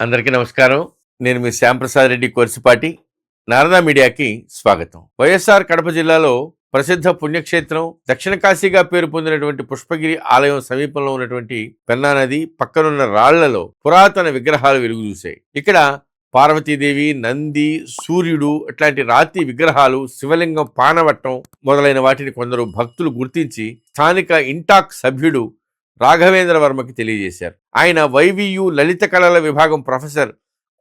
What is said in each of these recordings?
అందరికీ నమస్కారం. నేను మీ శ్యాంప్రసాద్ రెడ్డి కొరిసిపాటి. నారదా మీడియాకి స్వాగతం. వైఎస్ఆర్ కడప జిల్లాలో ప్రసిద్ధ పుణ్యక్షేత్రం దక్షిణ కాశీగా పేరు పొందినటువంటి పుష్పగిరి ఆలయం సమీపంలో ఉన్నటువంటి పెన్నా నది పక్కనున్న రాళ్ళలో పురాతన విగ్రహాలు వెలుగు చూశాయి ఇక్కడ పార్వతీదేవి నంది సూర్యుడు ఇట్లాంటి రాతి విగ్రహాలు శివలింగం పానవట్టం మొదలైన వాటిని కొందరు భక్తులు గుర్తించి స్థానిక ఇంటాక్ సభ్యుడు రాఘవేంద్ర వర్మకి తెలియజేశారు. ఆయన వైవియు లలిత కళల విభాగం ప్రొఫెసర్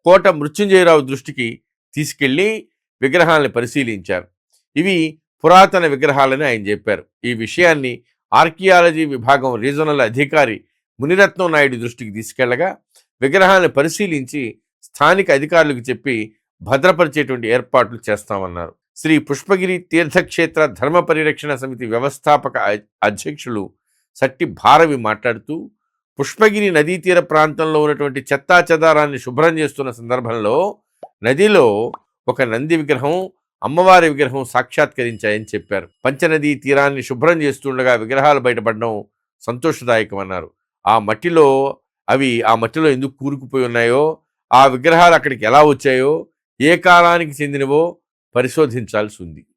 కోట మృత్యుంజయరావు దృష్టికి తీసుకెళ్ళి విగ్రహాలను పరిశీలించారు. ఇవి పురాతన విగ్రహాలని ఆయన చెప్పారు. ఈ విషయాన్ని ఆర్కియాలజీ విభాగం రీజనల్ అధికారి మునిరత్నం నాయుడు దృష్టికి తీసుకెళ్ళగా విగ్రహాలను పరిశీలించి స్థానిక అధికారులకు చెప్పి భద్రపరిచేటువంటి ఏర్పాట్లు చేస్తామన్నారు. శ్రీ పుష్పగిరి తీర్థక్షేత్ర ధర్మ పరిరక్షణ సమితి వ్యవస్థాపక అధ్యక్షులు సట్టి భారవి మాట్లాడుతూ పుష్పగిరి నదీ తీర ప్రాంతంలో ఉన్నటువంటి చెత్తా చెదారాన్ని శుభ్రం చేస్తున్న సందర్భంలో నదిలో ఒక నంది విగ్రహం అమ్మవారి విగ్రహం సాక్షాత్కరించాయని చెప్పారు. పంచనదీ తీరాన్ని శుభ్రం చేస్తుండగా విగ్రహాలు బయటపడడం సంతోషదాయకమన్నారు. ఆ మట్టిలో అవి ఆ మట్టిలో ఎందుకు కూరుకుపోయి ఉన్నాయో ఆ విగ్రహాలు అక్కడికి ఎలా వచ్చాయో ఏ కాలానికి చెందినవో పరిశోధించాల్సి ఉంది.